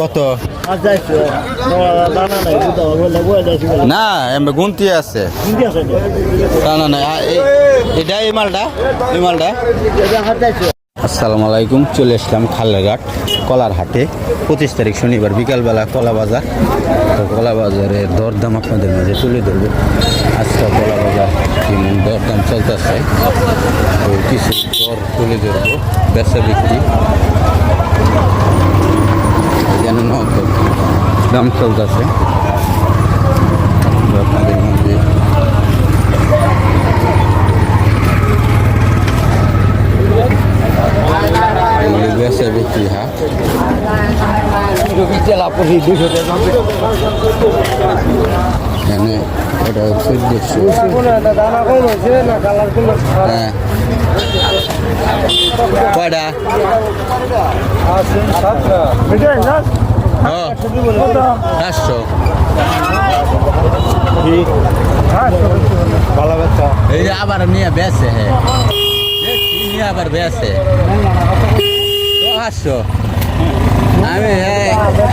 কত? না, এমনি গুনতি আছে। না না না এটা এই মালটা এই মালটা। আসসালামু আলাইকুম চলে আসলাম খালেরঘাট কলার হাটে পঁচিশ তারিখ শনিবার, বিকালবেলা কলা বাজার তো কলা বাজারের দরদাম আপনাদের মাঝে তুলে ধরবো। আজকে কলা বাজার কেমন দরদাম চলতেছে, তো কিছু দর তুলে ধরবো, বেচা বিক্রি। দাম চলতেছে। আপনাদের মাঝে বেচা বিক্রি হাট টাকা এখানে ওটা চোদ্দশো হ্যাঁ। কয়টা? চারশো বাচ্চা এই আবার নিয়ে বেছে হে দেখছি নিয়ে আবার তো আসছো। আমি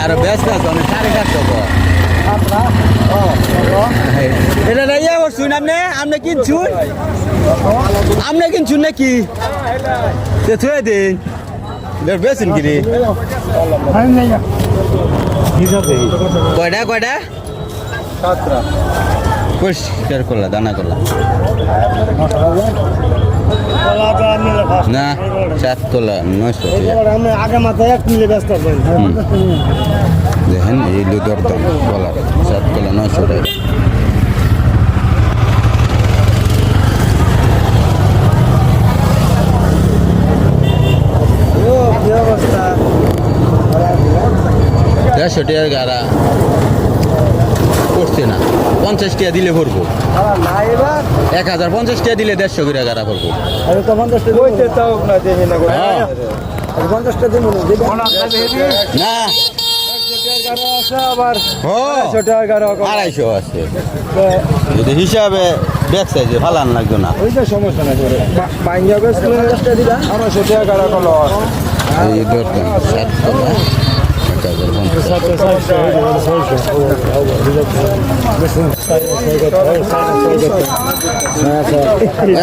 আর ব্যস্ত আছো, আমি সাড়ে চারশো গো। এটা না ইয়ে করছুন আপনি আপনি কিনছুন? আপনি কিনছুন নাকি? থুয়ে দিন। বেছেন কিনি। কয়টা কয়টা? সাতটা। পরিষ্কার করলা দানা করলা? না চার করলা ব্যস্ত দেখেন এই লুদর দাম কলার তোলা নয়শো টাকা দেড়শো টাকার গাড়া করছে না। পঞ্চাশ টাকা দিলে ভরবো। আবার না এবার এক হাজার পঞ্চাশ টাকা দিলে দেড়শো করে গাড়া ভরবো। না হ্যাঁ। না। আড়াইশো আছে। যদি হিসাবে দেখছে যে ফালান লাগতো না। ওইটা সমস্যা নাই করে বাইঙ্গা বেশ আড়াইশো টাকা গাড়া এই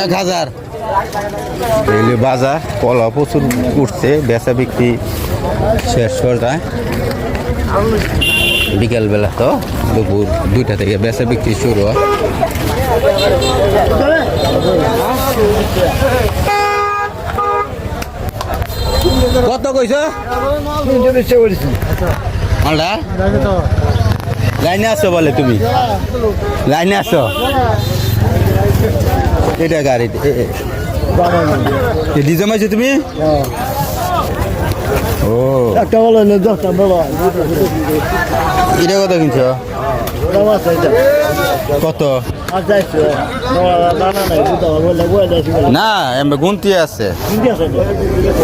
এক হাজার। বাজার, কলা প্রচুর উঠছে, বেচা বিক্রি শেষ যায়। বিকেলবেলা তো দুপুর দুইটা থেকে বেচা বিক্রি শুরু হয়। কত কইছ? মালটা লাইনে আছো বলে তুমি। লাইনে আছো? এটা গাড়ি ডিজে মাইছো তুমি? ও। একটা বলো দশটা বলো। এটা কত কিনছো? কত? না এমনি গুনতি আছে।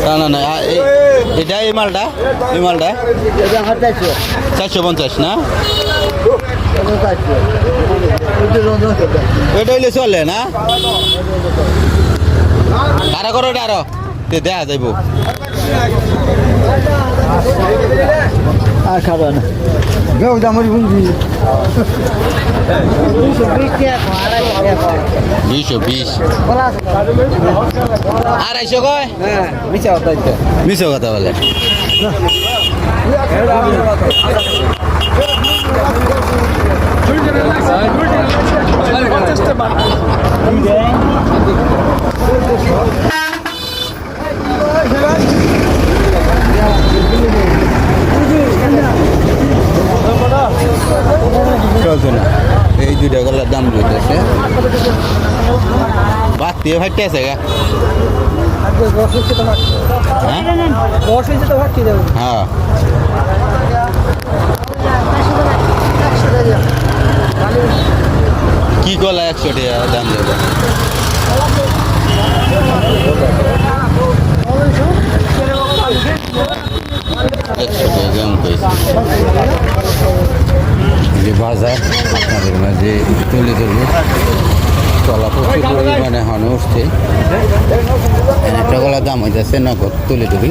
না না না এটা এই মালটা এই মালটা। চারশো পঞ্চাশ না? এটা হইলে চলে না? কারা করো এটা আরও। দেখা যাইব। আর খাবে না। বেউ দামরি বুঝবি দুইশো বিশ। আড়াইশো কয়? হ্যাঁ মিশো কথা বলে। চলছে না এই দুইটা গলার দাম রয়েছে বাদ দিয়ে ফাইটে আছে গা? হ্যাঁ? হ্যাঁ। কি কলা একশো টাকা দাম দেবে একশো টাকা কেমন পেয়েছে যে বাজার আপনাদের মাঝে তুলে ধরবো কলা প্রচুর পরিমাণে হনে উঠছে একটা কলার দাম হইতেছে নগদ, তুলে দিবি।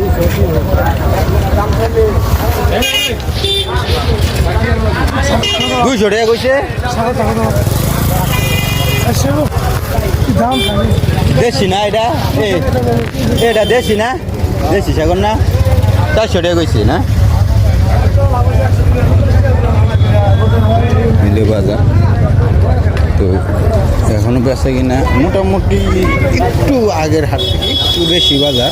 দুইশো টাকা কইছে? দেশি না এটা? এটা দেশি না? দেশি সাগর না? চারশো টাকা কইছি, না? বাজার। তো এখনও বেচা কিনা। মোটামুটি একটু আগের হাট থেকে একটু বেশি বাজার।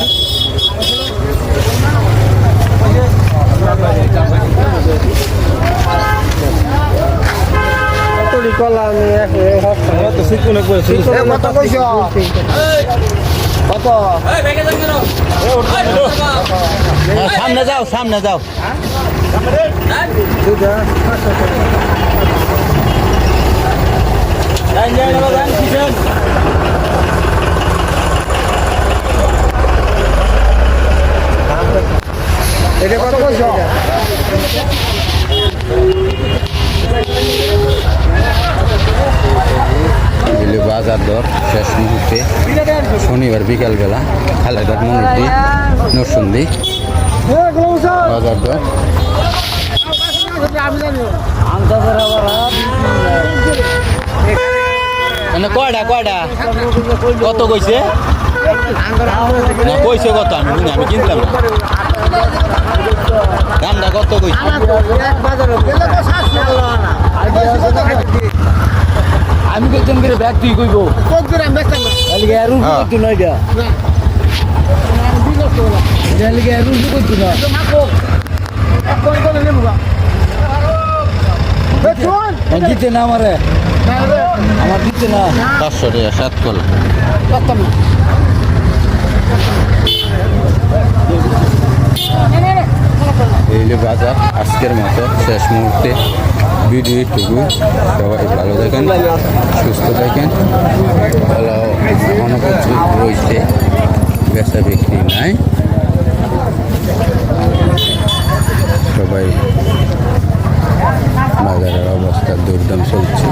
হ্যাঁ, সামনে যাও সামনে যাও। এটা কত কইছ দিলে বাজার দর, শেষ মুহূর্তে, শনিবার বিকালবেলা, খালেদার মনুটি নরসন্দি বাজার দর। মানে কয়টা কয়টা কত কইছে? না কইছে কত আমি বুঝি, আমি কিনতাম না। দামটা কত কইছে? আমি কইতাম করে ব্যাগ তুই কইব। তাহলে আর রুজু হ্যাঁ। করতো না এটা? তাহলে আর রুজু করতো না আমার না আমারে। আমার দিতে না পাঁচশো টাকা, সাত কলা। এইলে বাজার, আজকের মতো শেষ মুহূর্তে। ভিডিও টুকু সবাই ভালো থাকেন, সুস্থ থাকেন। ভালো এখনও প্রচুর রয়েছে বেচা বিক্রি নাই। সবাই বাজারের অবস্থা দুর্দাম চলছে।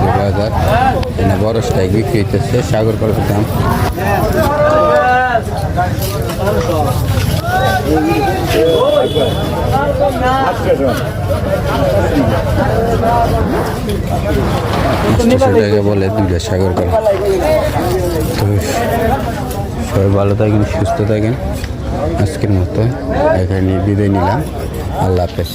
এই বাজার এখানে বড় স্টাইক বিক্রি হইতেছে সাগর কলার দাম। বলে দুইটা সাগর কলা তো সবাই ভালো থাকেন সুস্থ থাকেন। আজকের মতো এখানে বিদায় নিলাম। আল্লাহ হাফেজ।